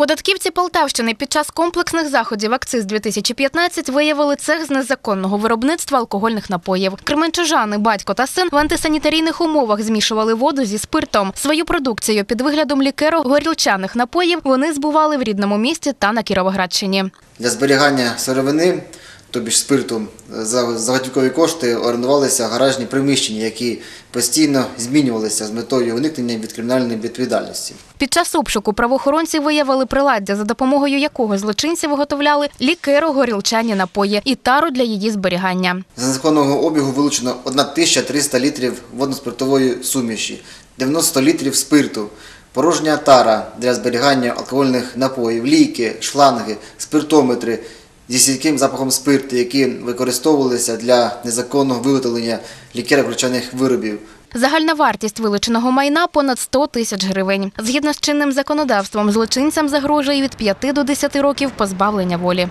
Податківці Полтавщини під час комплексних заходів акциз 2015 виявили цех з незаконного виробництва алкогольних напоїв. Кременчужани, батько та син в антисанітарійних умовах змішували воду зі спиртом. Свою продукцію під виглядом лікеру горілчаних напоїв вони збували в рідному місті та на Кіровоградщині. Для зберігання сировини, тобі ж спирту, за за готівкові кошти орендувалися гаражні приміщення, які постійно змінювалися з метою уникнення від кримінальної відповідальності. Під час обшуку правоохоронці виявили приладдя, за допомогою якого злочинці виготовляли лікеро горілчані напої і тару для її зберігання. З незаконного обігу вилучено 1300 літрів водно-спиртової суміші, 90 літрів спирту, порожня тара для зберігання алкогольних напоїв, ліки, шланги, спиртометри зі стійким запахом спирту, які використовувалися для незаконного виготовлення лікеро-горілчаних виробів. Загальна вартість вилученого майна понад 100 тисяч гривень. Згідно з чинним законодавством, злочинцям загрожує від 5 до 10 років позбавлення волі.